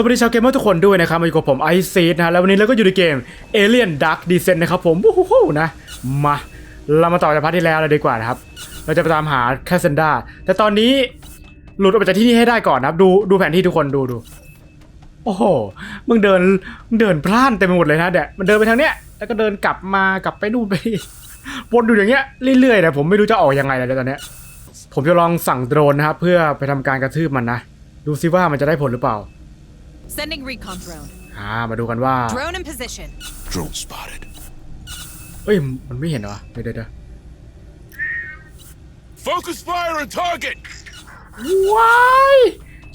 สวัสดีชาวเกมเมอร์ทุกคนด้วยนะครับมาอยู่กับผมไอซีดนะฮะแล้ววันนี้เราก็อยู่ในเกม Alien Dark Descent นะครับผมวู้ฮู้นะมาเรามาต่อจากพาร์ทที่แล้วเลยดีกว่านะครับ เราจะไปตามหาแคสเซนดาแต่ตอนนี้หลุดออกไปจากที่นี่ให้ได้ก่อนนะครับ ดูดูแผนที่ทุกคนดูดูโอ้โหมึงเดินมึงเดินพล่านเต็มไปหมดเลยนะเดี๋ยมันเดินไปทางเนี้ยแล้วก็เดินกลับมากลับไปนู่นไปวนอยู่อย่างเงี้ยเรื่อยๆนะผมไม่รู้จะออกยังไงเลยตอนเนี้ยผมจะลองสั่งโดรนนะครับเพื่อไปทำการกระทืบมันนะดูซิว่ามันจะได้ผลหรือเปล่า Sending recon drone. อ่ามาดูกันว่า Drone in position. Drone spotted. เอ้ย มันไม่เห็นเหรอเดี๋ยวเดี๋ยวเดี๋ยว Focus fire on target! ว้าย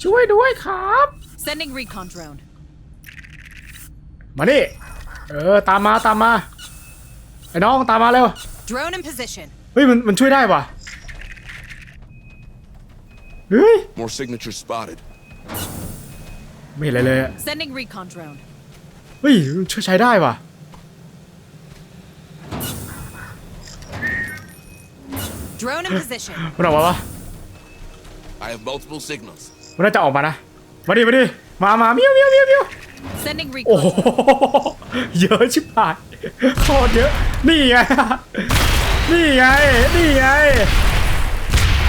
ช่วยด้วยครับ Sending recon drone. มานี่ เออ ตามมาตามมา ไอ้น้องตามมาเร็ว Drone in position. เฮ้ย มันมันช่วยได้ว่ะ เฮ้ย More signatures spotted. ไม่เห็นอะไรเลยอะ Sending recon drone. เฮ้ยมันช่วยใช้ได้ว่ะ Drone in position. มันออกมาวะ I have multiple signals. มันน่าจะออกมานะ มาดิมาดิมามาเมียวเมียวเมียวเมียว Sending โอ้ recon โห drone. เยอะชิบหายโคตรเยอะ นี่ไง นี่ไง นี่ไง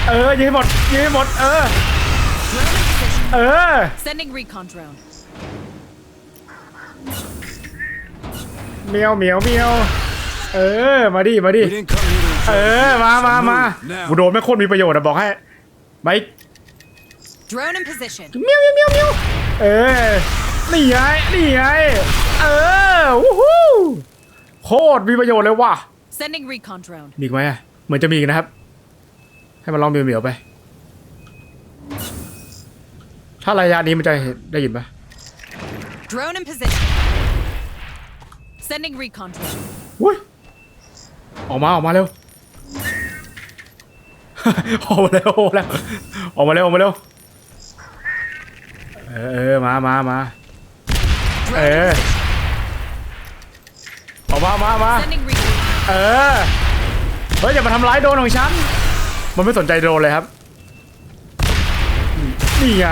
เออยิงให้หมดยิงให้หมด เออ Drone in position. เออ Sending recon drone. เมียวเมียวเมียว เออ มาดิ มาดิ We didn't come here to เออมา มา มา Now. กูโดนไม่งโคตรมีประโยชน์อะบอกให้ไป Drone in position. เมียวเมียวเมียวเมียวเออ นี่ไง นี่ไง เออวู้ฮู้โคตรมีประโยชน์เลยว่ะ Sending recon drone. มีอีกไหมอะเหมือนจะมีอีกนะครับ ให้มันลองเหมียวๆไป ถ้าระยะนี้มันจะเห็นได้ยินปะ Drone in position. Sending recon drone. อุ้ยออกมาออกมาเร็ว ออกมาเร็วออกมาเร็วออกมาเร็วออกมาเร็วเออเออมามามาเอ Drone อ in position. ออกมามามา Sending recon. เออ เฮ้ยอย่ามาทำร้ายโดรนของฉัน มันไม่สนใจโดรนเลยครับ นี่ไง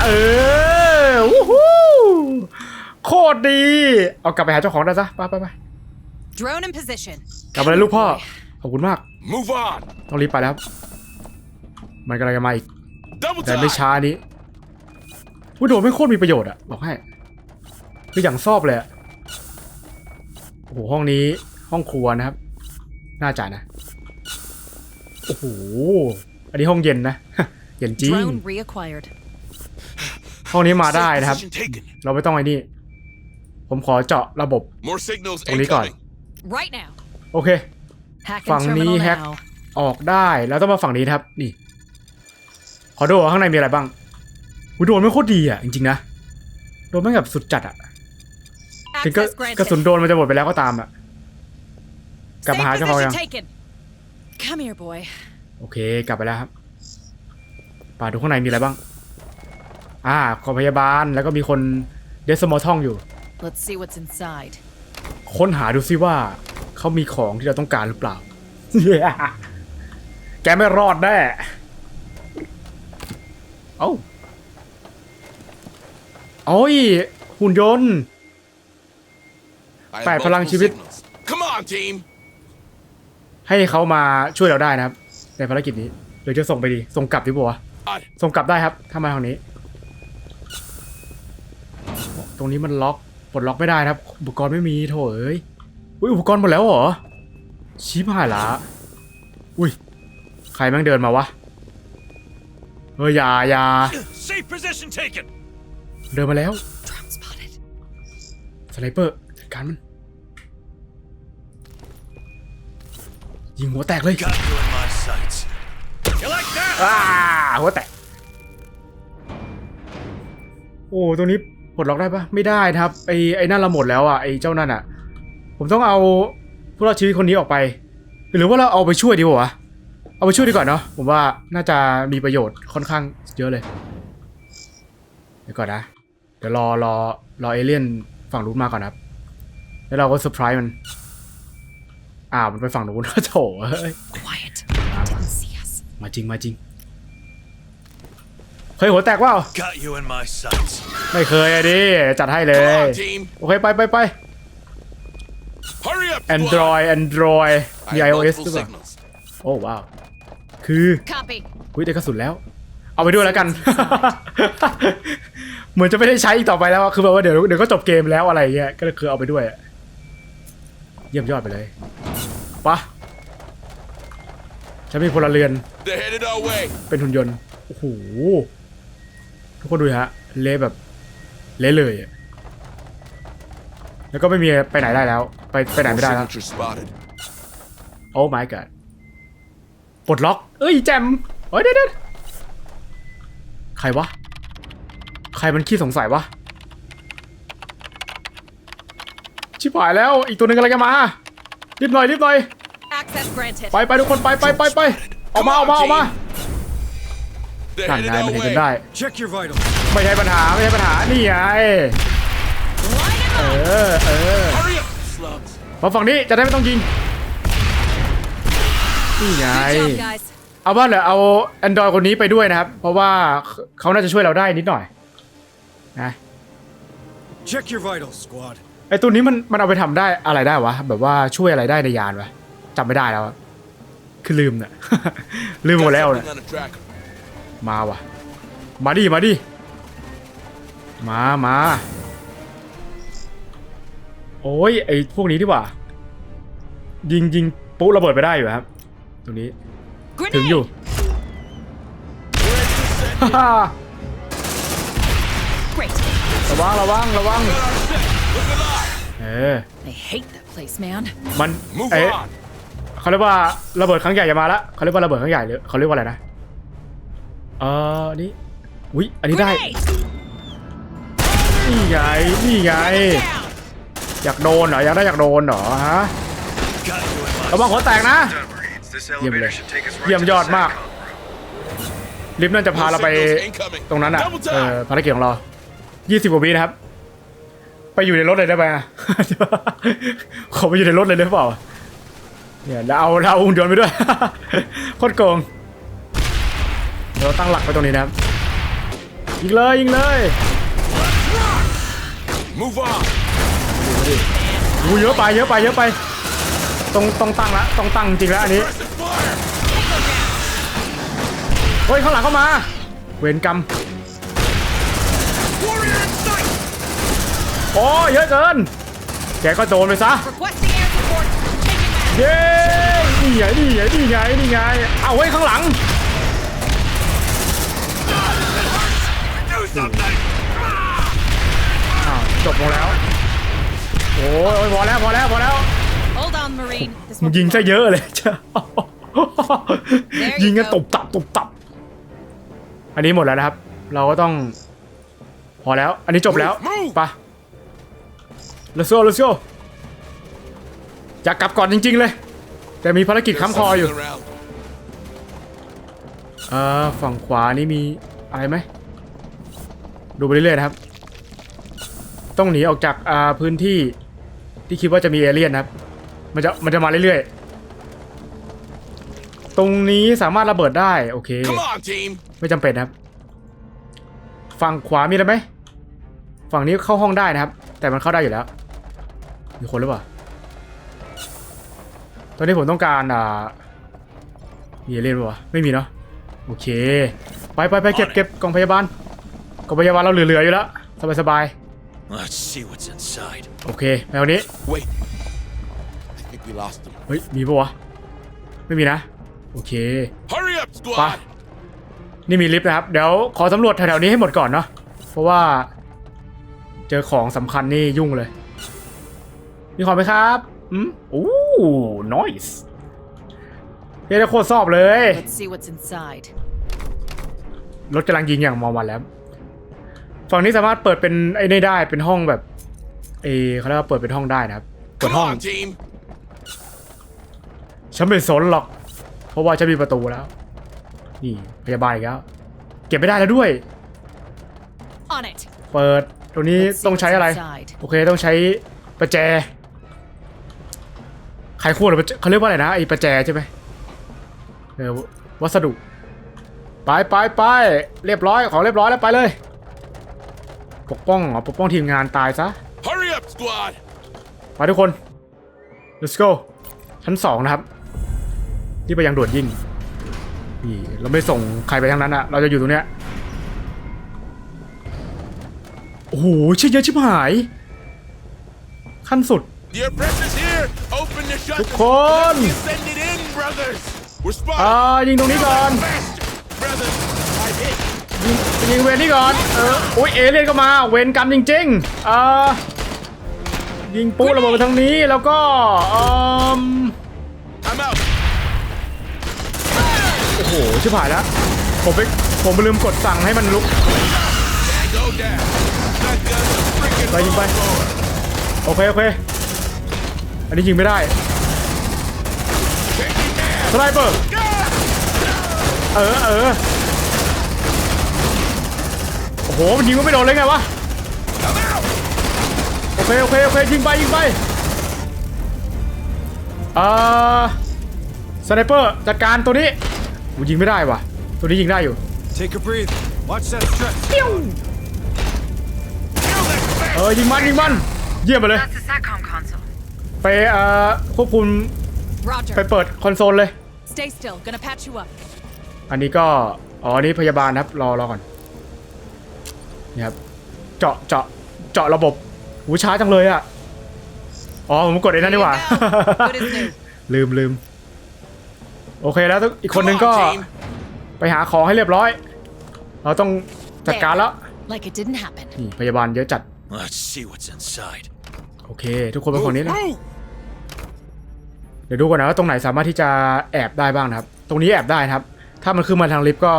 เออวู้ฮู้โคตรดี เอากลับไปหาเจ้าของได้ซะไปไปไป Drone in position. กลับไปเลยลูกพ่อ ขอบคุณมาก Move on! ต้องรีบไปแล้วครับมันกำลังจะมาอีก Double แต่ไม่ time! ช้านี้วิโดรนไม่โคตรมีประโยชน์อะบอกให้คืออย่างซอบเลยอะโอ้โหห้องนี้ห้องครัวนะครับ น่าจะนะ โอ้โห อันนี้ห้องเย็นนะ เย็นจริง Drone reacquired. ห้องนี้มาได้นะครับ Position taken. เราไม่ต้องไอ้นี่ ผมขอเจาะระบบ More signals ตรงนี้ก่อน incoming. Right now. โอเค Hack ฝั่ง and นี้ terminal แฮก now. ออกได้แล้วต้องมาฝั่งนี้นะครับ นี่ ขอดูว่าข้างในมีอะไรบ้างวิโดรนไม่โคตรดีอะ จริงๆนะ โดนไม่งแบบสุดจัดอะ ถึงก็ Access กระสุน granted. โดนมันจะหมดไปแล้วก็ตามอะ กลับมาหา Safe เจ้าของยัง position taken. Come here, boy. โอเค กลับไปแล้วครับ ป่าดูข้างในมีอะไรบ้าง อ่าขอพยาบาลแล้วก็มีคนเดสมอลท่องอยู่ Let's see what's inside. ค้นหาดูซิว่าเขามีของที่เราต้องการหรือเปล่า แกไม่รอดแน่เอ้าโอ้ย หุ่นยนต์ I have แปดพลัง multiple ชีวิต signals. Come on, team! ให้เขามาช่วยเราได้นะครับ ในภารกิจนี้หรือจะส่งไปดี ส่งกลับดีกว่า On. ส่งกลับได้ครับถ้ามาทางนี้ ตรงนี้มันล็อกปลดล็อกไม่ได้นะครับ อุปกรณ์ไม่มีโถเอ้ยอุ้ยอุปกรณ์หมดแล้วเหรอชิบหายละอุ้ยใครแม่งเดินมาวะเฮ้ยอย่าอย่า Safe position taken. เดินมาแล้ว Drone spotted. สไนเปอร์จัดการมันยิงหัวแตกเลย อ้าหัวแตกโอ้ตรงนี้ปลดล็อกได้ปะไม่ได้ครับไอ้ไอ้นั่นเราหมดแล้วอะไอ้เจ้านั่นอะ ผมต้องเอาผู้รอดชีวิตคนนี้ออกไป หรือว่าเราเอาไปช่วยดีกว่าวะเอาไปช่วยดีกว่าเนาะผมว่าน่าจะมีประโยชน์ค่อนข้างเยอะเลยเดี๋ยวก่อนนะเดี๋ยวรอรอรอเอเลี่ยนฝั่งนู้นมาก่อนครับ แล้วเราก็เซอร์ไพรส์มัน อ่ามันไปฝั่งนู้นโถเฮ้ย มาจริงมาจริงเคยหัวแตกว่า Got you in my sights. ไม่เคยอะดิจัดให้เล Come ย on, team. โอเคไปไปไป Hurry up, squad. Android Android I มี have iOS multiple ด้วยป่ะ signals. โอ้ว้าว คือ Copy. อุ้ยได้กระสุนแล้ว เอาไปด้วยแล้วกัน เหมือนจะไม่ได้ใช้อีกต่อไปแล้วอะคือแบบว่าเดี๋ยวเดี๋ยวก็จบเกมแล้วอะไรเงี้ย ก็เลยคือเอาไปด้วยอะเยี่ยมยอดไปเลยปะ ฉันมีพลเรือน They're headed our way. เป็นหุ่นยนต์ โอ้โห ทุกคนดูฮะ เละแบบ เละเลยอะแล้วก็ไม่มีไปไหนได้แล้ว ไปไปไหน Four ไม่ได้แล้ว signatures spotted. โอ้ my god ปลดล็อก เอ้ยแจมเฮ้ยเด็ดเด็ดใครวะ ใครมันขี้สงสัยวะ ชิบหายแล้ว อีกตัวหนึ่งกำลังจะมา รีบหน่อยรีบหน่อย Access granted. ไปไปทุกคนไปไปไปไปออกมาออกมาออกมา They're นั่น headed ไงมัน our เห็นกัน way. ได้ Check your vitals. ไม่ใช่ปัญหาไม่ใช่ปัญหานี่ไง Line 'em เอ up. อเออ Hurry up, slugs. มาฝั่งนี้จะได้ไม่ต้องยิงนี่ไง Good job, guys. เอาว่าเดี๋ยวเอา Android คนนี้ไปด้วยนะครับ เพราะว่าเขาน่าจะช่วยเราได้นิดหน่อยนะ Check your vitals, squad. ไอตัวนี้มันมันเอาไปทำได้อะไรได้วะ แบบว่าช่วยอะไรได้ในยานวะ จำไม่ได้แล้วอะคือลืมเนี่ยลืมหมด Got แล้วเนี่ย something on the tracker. มาว่ะ มาดิมาดิมามาโอ้ยไอพวกนี้ดีกว่า ยิงยิงปุ๊ระเบิดไปได้อยู่ครับ ตรงนี้ ถึงอยู่ Grenade. ฮ่าฮ่า Great. ระวังระวังระวัง Got our set. Look alive. เออ I hate that place, man. มัน Move เอ๊ะ on. เขาเรียกว่าระเบิดครั้งใหญ่จะมาแล้วเขาเรียกว่าระเบิดครั้งใหญ่หรือเขาเรียกว่าอะไรนะเอออันนี้อุ้ยอันนี้ได้ Grenade. นี่ไงนี่ไง Down. อยากโดนเหรออยากได้อยากโดนเหรอฮะ Got you in my ระวังหัวแตกนะ Done, Marines. This Yum, elevator le. should take us right Yum, to the yard, ma. SATCOM room. ลิฟต์นั่นจะพาเราไป Signals incoming. ตรงนั้นอะ Double เออ time. ภารกิจของเรายี่สิบกว่าวินะครับ ไปอยู่ในรถเลยได้ไหมอะขอไปอยู่ในรถเลยได้เปล่า เนี่ยแล้วเอาเราหุ่นยนต์ไปด้วย โคตรโกงเดี๋ยวเราตั้งหลักไปตรงนี้นะครับยิงเลยยิงเลย Move on. อูเยอะไปเยอะไปเยอะไปต้องต้องตั้งละต้องตั้งจริงแล้วอันนี้ Pressing fire. เฮ้ยข้างหลังเข้ามา เวรกรรม Warrior in sight. โอ้เยอะเกิน แกก็โดนไปซะ Requesting เย้นี่ไงนี่ไงนี่ไงนี่ไงเอาไว้ยข้างหลัง Do something. อ้าวจบลงแล้ว โอ้ยพอแล้วพอแล้วพอแล้ว Hold on, Marine. This มึง one's ยิงซะ for- เยอะเลยจ้ะ you ยิงกัน go. ตบตับตบตับ อันนี้หมดแล้วนะครับ เราก็ต้อง พอแล้ว อันนี้จบแล้ว Move, move ไป let's go let's go อยากกลับก่อนจริง ๆ เลย แต่มีภารกิจ There's ค้ำคออยู่ something around. เอ่อฝั่งขวานี่มีอะไรไหมดูไปเรื่อยๆนะครับ ต้องหนีออกจากอ่าพื้นที่ที่คิดว่าจะมีเอเลี่ยนนะครับ มันจะมันจะมาเรื่อยๆ ตรงนี้สามารถระเบิดได้โอเค Come on, team. ไม่จำเป็นนะครับ ฝั่งขวามีอะไรไหมฝั่งนี้เข้าห้องได้นะครับ แต่มันเข้าได้อยู่แล้ว มีคนหรือเปล่า ตอนนี้ผมต้องการอ่ามีเอเลี่ยนปะวะไม่มีเนาะโอเค ไปไปไปเก็บเก็บกล่องพยาบาลกล่องพยาบาลเราเหลือๆอยู่แล้วสบายสบาย Let's see what's inside. ๆโอเคแนวนี้ Wait. I think we lost him. เฮ้ยมีปะวะไม่มีนะโอเค Hurry up, ไป squad. นี่มีลิฟต์นะครับ เดี๋ยวขอสำรวจแถวๆนี้ให้หมดก่อนเนาะเพราะว่า เจอของสำคัญนี่ยุ่งเลย มีของไหมครับ อืมโอ้ นอยส์เฮ้ยโคตรชอบเลย Let's see what's inside. รถกำลังยิงอย่างมอวันแล้ว ฝั่งนี้สามารถเปิดเป็นไอ้นี่ได้เป็นห้องแบบเออเขาเรียกว่าเปิดเป็นห้องได้นะครับเปิด Come ห้อง on, team. ฉันไม่สนหรอก เพราะว่าฉันมีประตูแล้ว นี่พยาบาลอีกแล้ว เก็บไม่ได้แล้วด้วย On it. เปิดตรงนี้ Let's see ต้องใช้อะไร what's inside. โอเคต้องใช้ประแจ ไขควงหรือประแจเขาเรียกว่าอะไรนะไอ้ประแจใช่ไหมเออวัสดุ ไปไปไปเรียบร้อยของเรียบร้อยแล้วไปเลย ปกป้องเหรอปกป้องทีมงานตายซะ Hurry up, squad! ไปทุกคน let's go ชั้นสองนะครับที่ไปยังด่วนยิ่งนี่เราไม่ส่งใครไปทั้งนั้นอะเราจะอยู่ตรงเนี้ยโอ้โหชื่อเยอะชิบหาย ขั้นสุด The oppressor's here! Open the shutters! ทุกคนอ่ายิงตรงนี้ก่อนยิงยิงเวนนี่ก่อนเอออุ้ยเอเลี่ยนก็มาเวนกันจริงๆอ่ายิงปุ๊ระเบิดไปทางนี้แล้วก็อืมโอ้โหชิบหายแล้วผมไปผมไปลืมกดสั่งให้มันลุกไปยิงไปโอเคโอเคอันนี้ยิงไม่ได้ สไนเปอร์เออเออโอ้โหมันยิงก็ไม่โดนเลยไงวะ I'm out! โอเคโอเคโอเคยิงไปยิงไปอ่าสไนเปอร์จัดการตัวนี้โอ้ยิงไม่ได้ว่ะ ตัวนี้ยิงได้อยู่ Take a breathe. Watch that stretch. เออยิงมันยิงมันเยี่ยมไปเลย That's the SATCOM console. ไปเอ่อควบคุม Roger. ไปเปิดคอนโซลเลย Stay still. Gonna patch you up. อันนี้ก็ อ๋ออันนี้พยาบาลนะครับ รอรอก่อน นี่ครับ เจาะเจาะเจาะระบบหูช้าจังเลยอะ อ๋อ ผมกดไอ้นั่นดีกว่า Good as new. ลืมลืม โอเคแล้วอีกคน Come นึง on, ก็ team. ไปหาของให้เรียบร้อย เราต้องจัดการแล้ว Like it didn't happen. นี่พยาบาลเยอะจัด Let's see what's inside. โอเค ทุกคนเป็นคนนี้นะ Move! เดี๋ยวดูก่อนนะว่าตรงไหนสามารถที่จะแอบได้บ้างนะครับ ตรงนี้แอบได้นะครับ ถ้ามันขึ้นมาทางลิฟต์ก็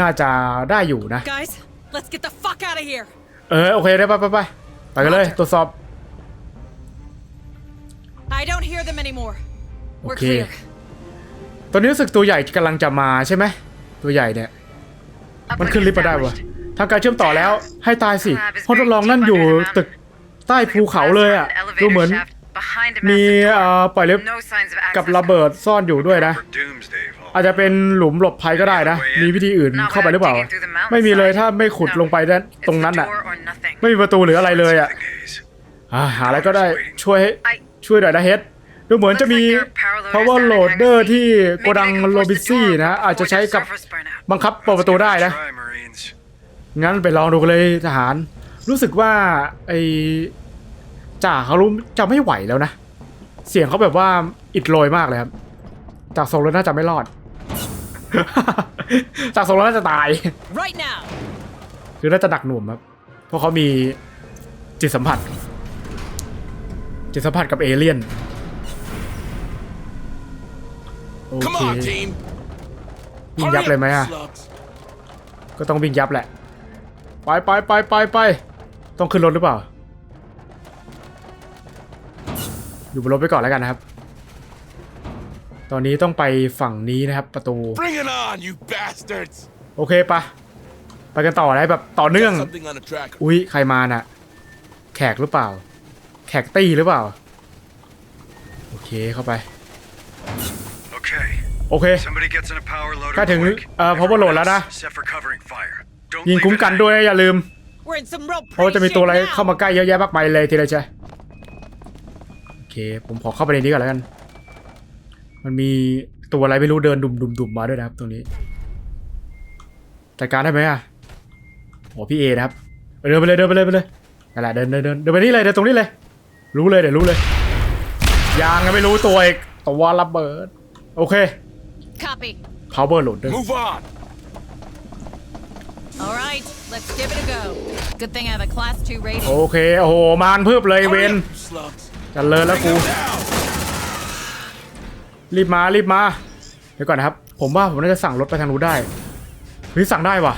น่าจะได้อยู่นะ Guys, let's get the fuck out of here. เออโอเคได้ไปไปไปไปกันเลยตรวจสอบ I don't hear them anymore. We're Okay. clear. ตอนนี้รู้สึกตัวใหญ่กำลังจะมาใช่ไหม ตัวใหญ่เนี่ย มันขึ้นลิฟต์มาได้วะทางการเชื่อมต่อแล้วให้ตายสิห้องทดลองนั่นอยู่ตึกใต้ภูเขาเลยอะ ดูเหมือน มีเอ่อปล่อยลิฟต์กับระเบิดซ่อนอยู่ด้วยนะ For Doomsday Vault. อาจจะเป็นหลุมหลบภัยก็ได้นะ มีวิธีอื่นเข้าไปหรือเปล่า ไม่มีเลยถ้าไม่ขุดลงไปด้านตรงนั้นอะ ไม่มีประตูหรืออะไรเลยอะ The haze. อ่าหาอะไรก็ได้ช่วยให้ช่วยหน่อยนะเฮดดูเหมือนจะมี power loader ที่โกดังโรบิซี่นะ อาจจะใช้กับบังคับเปิดประตูได้นะ Try, Marines. งั้นไปลองดูกันเลยทหาร รู้สึกว่าไอ้ จ่าเขารู้จะไม่ไหวแล้วนะ เสียงเขาแบบว่าอิดโรยมากเลยครับ จากทรงแล้วน่าจะไม่รอด จากทรงแล้วน่าจะตาย Right now. คือน่าจะหนักหน่วงครับ เพราะเขามีจิตสัมผัส จิตสัมผัสกับเอเลี่ยน โอ Come เค on, team! วิ่งยับ Hurry เลยไหม up, อะ slugs. ก็ต้องวิ่งยับแหละ ไปไปไปไปไปต้องขึ้นรถหรือเปล่า อยู่บนรถไปก่อนแล้วกันนะครับ ตอนนี้ต้องไปฝั่งนี้นะครับ ประตู Bring it on, you bastards! โอเคปะไปกันต่อได้แบบต่อเนื่อง Got something on the tracker. อุ๊ยใครมาน่ะ แขกหรือเปล่า แขกตี้หรือเปล่า โอเคเข้าไป Okay. โอเค Somebody gets in a power loader ใกล้ถึง quick. เอ่อ power load แล้วนะ Set for covering fire. Don't ยิง leave คุ้ม it กัน at- ด้วยนะอย่าลืม We're in some real เพราะว่าจะมีตัวอะไร shit now. เข้ามาใกล้เยอะแยะมากมายเลยทีเดียวใช่โอ เค ผมขอเข้าไปในนี้ก่อนแล้วกัน มันมีตัวอะไรไม่รู้เดินดุมดุมดุมมาด้วยนะครับ ตรงนี้ จัดการได้ไหมอะโอ้พี่เอนะครับ เดินไปเลยเดินไปเลยไปเลยนั่นแหละเดินเดินเดินเดินไปนี่เลยเดินตรงนี้เลย รู้เลยเดี๋ยวรู้เลยยังยังไม่รู้ตัวอีกตัวระเบิด โอเค Copy. power loader Move on! All right, let's give it a go. Good thing I have a class two rating. โอเค โอ้โห มานเพิ่บเลยเว Hurry น up, you slugs! จันเลยแล้ว Bring กู them down! รีบมารีบมาเดี๋ยวก่อนนะครับ ผมว่าผมน่าจะสั่งรถไปทางนู้นได้เฮ้ยสั่งได้ว่ะ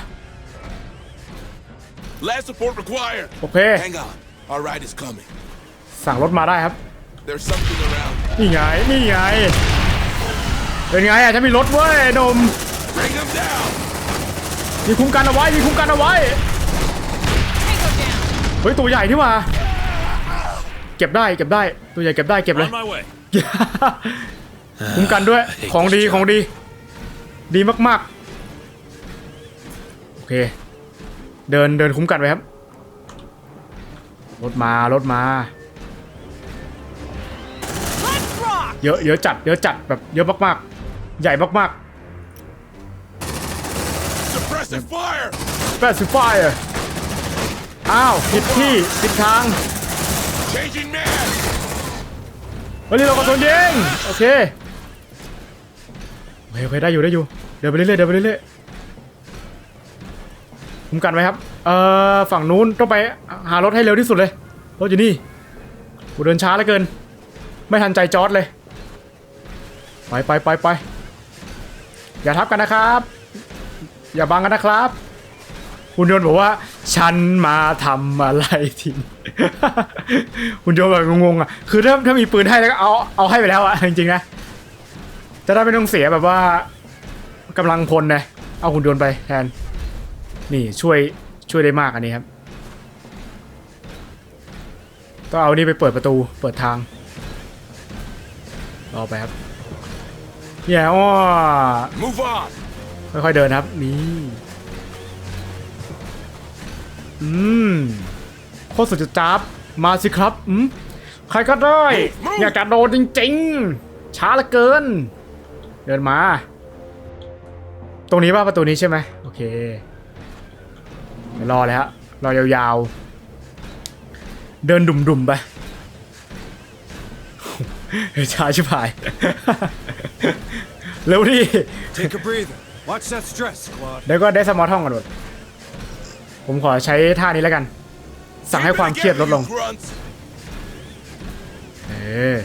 Last support required! โอเค Hang on, our ride is coming. สั่งรถมาได้ครับ There's something around. นี่ไงนี่ไงเป็นไงอะฉันมีรถเว้ยหนม Bring them down! มีคุ้มกันเอาไว้มีคุ้มกันเอาไว้ Tango down. เฮ้ยตัวใหญ่ที่มาเก็บได้เก็บได้ตัวใหญ่เก็บได้เก็บเลย On my way. คุ้มกันด้วยของดีของดี ดีมากเค เดินเดินคุ้มกันไว้ครับ รถมารถมา Let's rock! เยอะเยอะจัดเยอะจัดแบบเยอะมากๆ ใหญ่มาก Suppressive fire! ๆแปดสิบไฟอ้าวผิดที่ผิดทาง Changing man! วันนี้เราก็โดนยิงโอเคโอเคโอเคได้อยู่ได้อยู่เดินไปเรื่อยๆเดินไปเรื่อยๆคุ้มกันไว้ครับเอ่อฝั่งนู้นต้องไปหารถให้เร็วที่สุดเลยรถอยู่นี่กูเดินช้าเหลือเกิน ไม่ทันใจจอร์ดเลยไปไปไปไปอย่าทับกันนะครับ อย่าบังกันนะครับ คุณยนต์บอกว่า ฉันมาทำอะไรทีนี้คุณโยนแบบงงๆอะคือถ้าถ้ามีปืนให้แล้วก็เอาเอาให้ไปแล้วอะจริงๆนะจะได้ไม่ต้องเสียแบบว่ากำลังพลนะเอาคุณโยนต์ไปแทนนี่ช่วยช่วยได้มากอันนี้ครับต้องเอานี่ไปเปิดประตูเปิดทางรอไปครับเนี่ยอ้อ Move on! ค่อยๆเดินครับนี่ อืมโคตรสุดจะจับมาสิครับ อืมใครก็ได้ อยากจะโดนจริงๆ ช้าเหลือเกิน เดินมา ตรงนี้ป่ะประตูนี้ใช่ไหมโอเคเดี๋ยวรอเลยฮะรอยาวๆ เดินดุ่มๆไปช้าชิบหาย เร็วดิ Take a breather. Watch that stress, squad. เดี๋ยวก็ได้สมอลท่องกันหมด ผมขอใช้ท่านี้แล้วกัน สั่งให้ความเครียดลดลง You grunts. เออ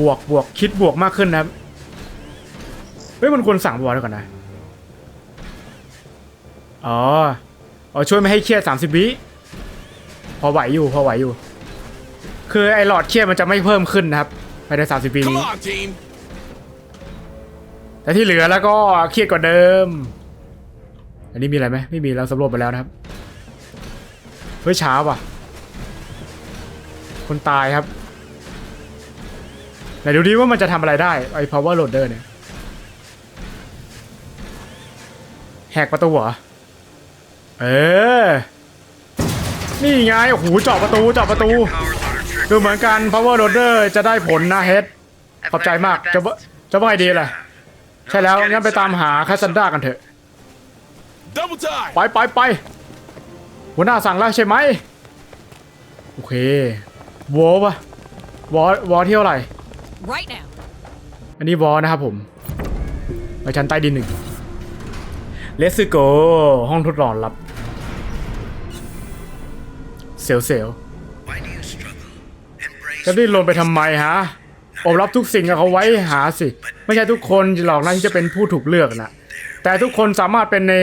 บวกบวกคิดบวกมากขึ้นนะครับเฮ้ยมันควรสั่งบวกด้วยก่อนนะ อ๋อ อ๋อช่วยไม่ให้เครียด30วิพอไหวอยู่พอไหวอยู่ คือไอ้หลอดเครียดมันจะไม่เพิ่มขึ้นนะครับภายใน30วิ Come นี้ on, team! แต่ที่เหลือแล้วก็เครียดกว่าเดิม อันนี้มีอะไรไหมไม่มีเราสำรวจไปแล้วนะครับเฮ้ยช้าว่ะ คนตายครับไหนดูดิว่ามันจะทำอะไรได้ไอ้ power loader เนี่ยแหกประตูเหรอเออ นี่ไงโอ้โหเจาะประตูเจาะประตู คือเหมือนกัน power loader จะได้ผลนะเฮดขอบใจมากจะว่าจะว่าไงดีล่ะใช่แล้วงั้นไปตามหาแคสซันดากันเถอะ ไปไปไปหัวหน้าสั่งแล้วใช่ไหมโอเควอปะวอวอเที่ยวอะไร Right now. อันนี้วอนะครับผมไปชั้นใต้ดินหนึ่งเลสโกห้องทดลองลับเสียวเสียว Why do you struggle? Embrace จะดิ้นรนไปทำไมฮะอบรับทุกสิ่งเอาไว้หาสิ ไม่ใช่ทุกคนหรอกนะที่จะเป็นผู้ถูกเลือกนะ แต่ทุกคนสามารถเป็นใน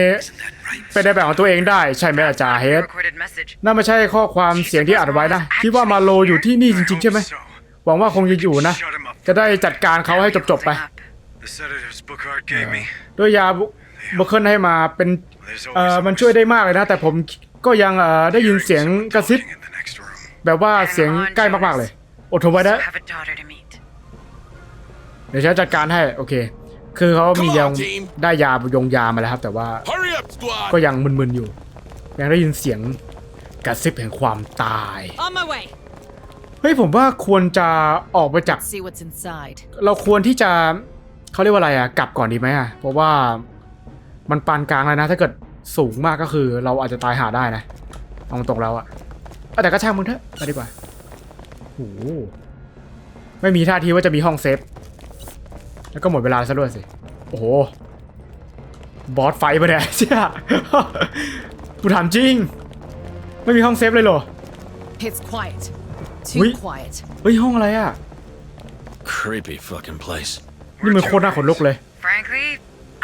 เป็นในแบบของตัวเองได้ใช่ไหมอาจารย์เฮด recorded message. นั่นไม่ใใช่ข้อความเสียงที่อัดไว้นะคิดว่ามาโลอยู่ที่นี่จริง ๆ ใช่ไหม So, หวังว่าคงจะอยู่นะ shut him up. จะได้จัดการเขาให้จบๆไป Closing up. The sedatives Bookhart gave me. ด้วยยาบุคเคิลให้มาเป็น There's เอ่อ always มันช่วยได้มากเลยนะ แต่ผมก็ยังเอ่อได้ยินเสียงกระซิบ in the next room. แบบว่าเสียงใกล้มากๆเลย อดทนไว้นะ Have a daughter to meet. เดี๋ยวฉันจัดการให้ โอเค คือเขามียังได้ยายงยามาแล้วครับ แต่ว่า Hurry up, squad! ก็ยังมึนๆอยู่ ยังได้ยินเสียงกระซิบแห่งความตาย On my way. เฮ้ยผมว่าควรจะออกไปจาก See what's inside. เราควรที่จะเขาเรียกว่าอะไรอะกลับก่อนดีไหมอะเพราะว่ามันปานกลางแล้วนะ ถ้าเกิดสูงมากก็คือ เราอาจจะตายหาได้นะเอาตรงๆแล้วอะเอาแต่ก็ช่างมึงเถอะไปดีกว่าโอ้โหไม่มีท่าทีว่าจะมีห้องเซฟ แล้วก็หมดเวลาซะด้วยสิ โอ้โห บอสไฟปะเนี่ยเชี่ยกูถามจริง ไม่มีห้องเซฟเลยเหรอ It's quiet. Too Oui. quiet. เฮ้ยห้องอะไรอะ Creepy fucking place. นี่มันโคตรน่าขนลุกเลย Frankly,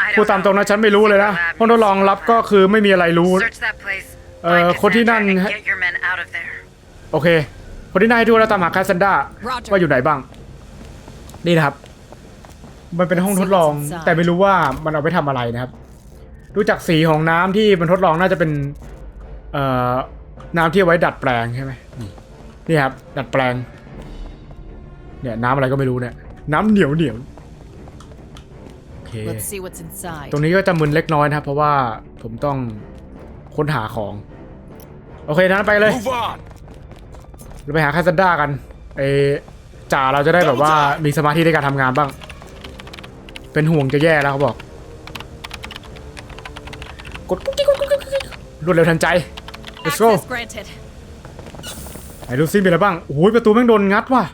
I พูด don't ตามตรง know. นะฉันไม่รู้เลยนะห้องทดลองลับก็คือไม่มีอะไรรู้ Search that place. Uh, Find คนที่ Cassandra นั่น and ให้ get your men out of there. โอเค คนที่นายดูแล้วตามหาคาซันดา Roger. ว่าอยู่ไหนบ้าง นี่นะครับ มันเป็นห้องทดลอง แต่ไม่รู้ว่ามันเอาไปทำอะไรนะครับ ดูจากสีของน้ำที่มันทดลองน่าจะเป็น เอ่อ น้ำที่เอาไว้ดัดแปลงใช่ไหมนี่นี่ครับ ดัดแปลง เนี่ยน้ำอะไรก็ไม่รู้เนี่ย น้ำเหนียวเหนียวโอเคเค Let's see what's inside. ตรงนี้ก็จะมึนเล็กน้อยนะครับ เพราะว่าผมต้องค้นหาของ โอเคนั้นไปเลย Move on. เราไปหาคาซันด้ากันไอจ่าเราจะได้แบบว่ามีสมาธิในการทำงานบ้าง เป็นห่วงจะแย่แล้วเขาบอก กดกุ๊กกิ๊กกุ๊กกิ๊กกุ๊กกิ๊กรวดเร็วทันใจ let's go Access granted. ไหนดูซิมีอะไรบ้าง โอ้ยประตูแม่งโดนงัดว่ะ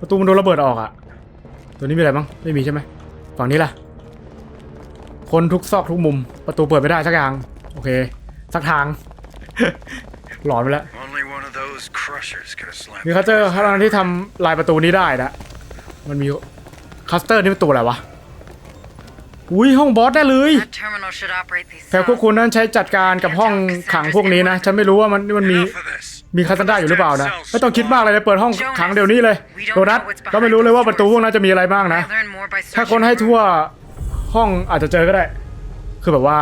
ประตูมันโดนระเบิดออกอะตัวนี้มีอะไรบ้าง ไม่มีใช่ไหม ฝั่งนี้ล่ะ คนทุกซอกทุกมุม ประตูเปิดไม่ได้สักอย่าง โอเค สักทาง หลอนไปแล้ว Only one of those crushers could have slammed. มีคัสเตอร์ข้างล่างที่ทำลายประตูนี้ได้นะ มันมี คัสเตอร์นี่เป็นตัวอะไรวะ อุ้ยห้องบอสได้เลย That terminal should operate these แผนพวก cells. คุณนั้นใช้จัดการกับห้องขังพวกนี้นะ ฉันไม่รู้ว่ามันมันมี Enough of this. มีคาซันด้าอยู่หรือเปล่านะ ไม่ต้องคิดมากเลยนะเปิดห้องขังเดี๋ยวนี้เลยโดนัทก็ไม่รู้เลยว่าประตูพวกนั้นจะมีอะไรบ้างนะ I learn more by ถ้า searching คนให้ for ทั่วห้องอาจจะเจอก็ได้ คือแบบว่า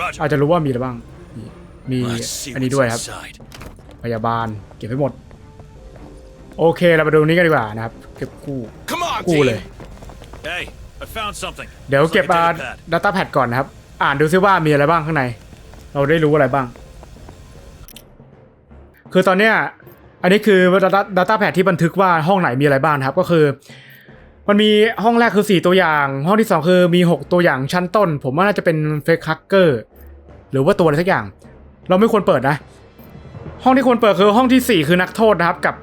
Roger. อาจจะรู้ว่ามีอะไรบ้าง มีมี Let's see อันนี้ what's ด้วยครับ inside. พยาบาลเก็บให้หมด โอเคเราไปดูนี้กันดีกว่านะครับ เก็บกู้ Come on, กู้ team. เลย Hey, I found something. เดี๋ยว Looks เก็บ like a อ่า data pad. data pad ก่อนนะครับ อ่านดูซิว่ามีอะไรบ้างข้างใน เราได้รู้อะไรบ้าง คือตอนเนี้ย อันนี้คือ data data pad ที่บันทึกว่าห้องไหนมีอะไรบ้างนะครับ ก็คือ มันมีห้องแรกคือ 4 ตัวอย่าง ห้องที่ 2 คือมี 6 ตัวอย่างชั้นต้น ผมว่าน่าจะเป็นเฟกฮักเกอร์หรือว่าตัวอะไรสักอย่าง เราไม่ควรเปิดนะ ห้องที่ควรเปิดคือห้องทีสี่4 คือนักโทษนะครับ กับ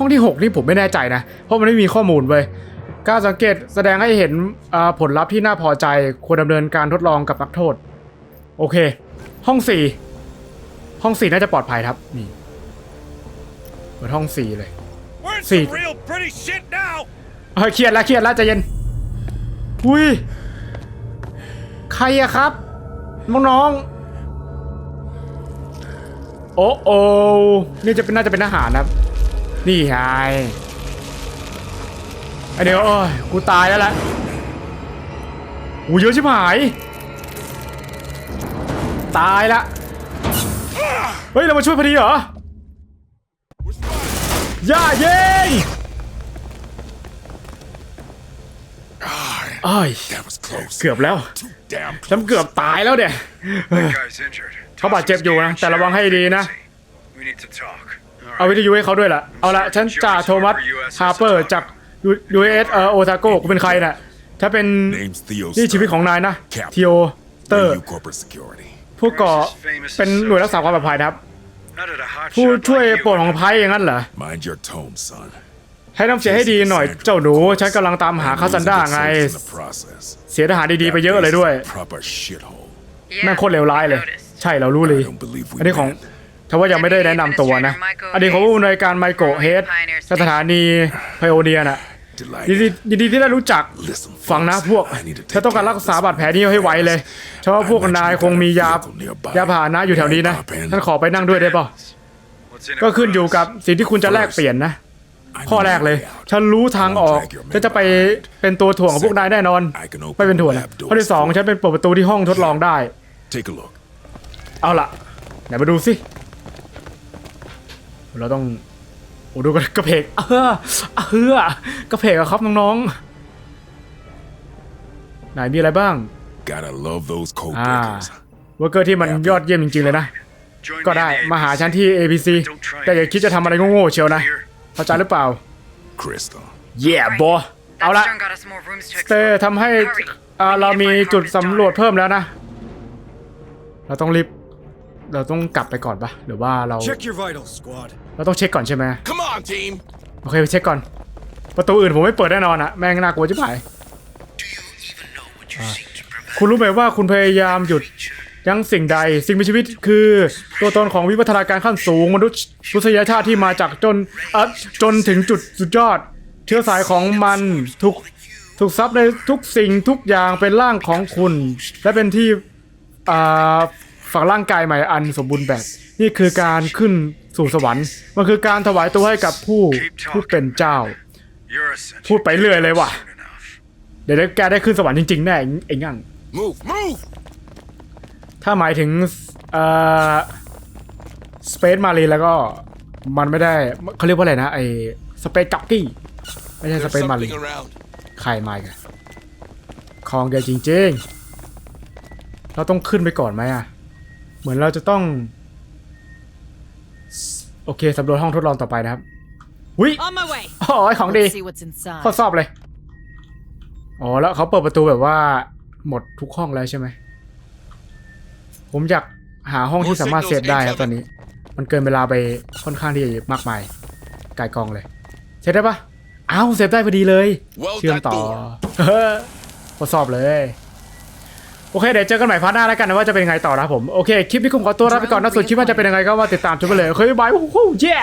ห้องที่ 6 นี่ผมไม่แน่ใจนะ เพราะมันไม่มีข้อมูลเว้ยการสังเกตแสดงให้เห็นอ่าผลลัพธ์ที่น่าพอใจควรดำเนินการทดลองกับนักโทษ โอเค ห้องสี่ห้องสี่น่าจะปลอดภัยครับนี่เปิดห้องสี่เลย We're in See. some real pretty shit now. เฮ้ยเครียดแล้วเครียดแล้วใจเย็นอุ้ยใครอะครับน้องๆโอ้โอนี่จะเป็นน่าจะเป็นอาหารนะครับ นี่ไงไอเดี๋ยวโอ้ยกูตายแล้วแหละอูเยอะชิบหาย ตายละ เฮ้ย เรามาช่วยพอดีเหรอย่าเย้งอ้าย That was close. เกือบแล้ว Too damn ฉันเกือบตายแล้วเนี่ย Guy's injured. เขาบาดเจ็บอยู่นะ แต่ระวังให้ดีนะ เอาวิทยุให้เขาด้วยล่ะ เอาละฉันจ่าโทมัสฮาร์เปอร์จาก US เอ่อโอซาโกกูเป็นใครน่ะ ถ้าเป็น Name's Theo นี่ชีวิตของนายนะทีโอเตอร์ You corporate security. ผู้ก่อเป็นหน่วยรักษาความปลอดภัยนะครับ Not at a hot ผู้ shot ช่วย like you โปรดของไพ่อย่างนั้นเหรอ Mind your tone, son. ให้น้ำเสียงให้ดีหน่อยเจ้าหนูฉันกำลังตามหาคาซันด้าไง In the process. เสียทหารดีๆไปเยอะเลยด้วย That place is a Proper shithole. Yeah, แม่งโคตรเลวร้ายเลย noticed. ใช่เรารู้เลย I don't believe we อันนี้ของ win. ถ้าว่ายังไม่ได้แนะนำตัวนะอันนี้ของผู้อำนวยการไมโครเฮดสถานีไพโอเนียน่ะยินดี Delighted. ยินดีที่ได้รู้จัก Listen, ฟังนะ folks, พวก I need to take ฉันต้องการรักษาบาดแผลนี้ให้ไวเลยเฉพาะพวกนายคงมียายาผ่านะอยู่แถวนี้นะฉันขอไปนั่งด้วยได้ป่ะ What's in it ก็ for ขึ้นอยู่ us? กับสิ่งที่คุณจะแลกเปลี่ยนนะ I ข้อ know แรกเลย the way out. ฉันรู้ทางออกฉันจะไปเป็นตัวถ่วงของพวกนายแน่นอน I can open ไม่เป็นถ่วง the นะ lab doors ข้อที่สองฉันเป็นเปิดประตูที่ห้องทดลองได้ Take a look. เอาล่ะไหนมาดูสิ เราต้องโอ้ดูกันกระเพกเออเออกระเพกอะครับน้องๆไหนมีอะไรบ้าง Gotta love those code อ่า breakers. เวอร์เกอร์ที่มันยอดเยี่ยมจริงๆเลยนะ Join ก็ me ได้ in the มาหา ABC. ฉันที่ ABC แต่อย่าคิดจะทำอะไรโง่ๆเชียวนะ Clear. เข้าใจหรือเปล่า Crystal. เย่บอเอา That ละ stone got us more rooms to เต้ explore. ทำให้ Hurry. อ่า We need เรา to มี find จุด Harvey's สำรวจ daughter. เพิ่มแล้วนะ เราต้องรีบ เราต้องกลับไปก่อนปะหรือว่าเรา Check your vitals, squad. เราต้องเช็คก่อนใช่ไหม Come on, team. โอเคไปเช็คก่อน ประตูอื่นผมไม่เปิดแน่นอนอะแม่งน่ากลัวจิ๋หาย Do you even know what you seek to prevent? คุณรู้ไหมว่าคุณพยายามหยุดยั้งสิ่งใดสิ่งมีชีวิตคือตัวตนของวิวัฒนาการขั้นสูงมนุษย์มนุษยชาติที่มาจากจนเอะจนถึงจุดสุดยอด เชื้อสายของมันถูกถูกซับในทุกสิ่งทุกอย่างเป็นร่างของคุณ และเป็นที่อ่า ฝังร่างกายใหม่อันสมบูรณ์แบบ นี่คือการขึ้นสู่สวรรค์ มันคือการถวายตัวให้กับผู้ผู้เป็นเจ้า You're essential. พูดไปเรื่อยเลยว่ะ Soon enough. เดี๋ยวแกได้ขึ้นสวรรค์จริงๆแน่ไอ้ไอ้งั่ง Move, move. ถ้าหมายถึงเอ่อสเปซมารีแล้วก็มันไม่ได้เขาเรียกว่าอะไรนะไอสเปซกักกี้ไม่ใช่ส There's เปซมารี something around. ใครมาอีกันคลองเดียวจริงๆ เราต้องขึ้นไปก่อนไหมอะ เหมือนเราจะต้อง โอเคสำรวจห้องทดลองต่อไปนะครับวิ On my way. อ๋อไอ้ของดี Let's see what's inside. ข้อสอบเลย อ๋อ แล้วเขาเปิดประตูแบบว่า หมดทุกห้องแล้วใช่ไหม ผมอยากหาห้องที่สามารถเซฟได้ครับตอนนี้ มันเกินเวลาไปค่อนข้างที่มากมายไกลกองเลย เซฟได้ปะอ้าวเซฟได้พอดีเลย Well เชื่อม done, ต่อ Thor. เฮ้อทดสอบเลย โอเคเดี๋ยวเจอกันใหม่พาร์ทหน้าแล้วกันนะว่าจะเป็นยังไงต่อนะผมโอเคคลิปนี้ผมขอตัวลาไปก่อนนะส่วนคลิปว่าจะเป็นยังไงก็มาติดตามชมไปเลยโอเคบายบายโอ้โหเย้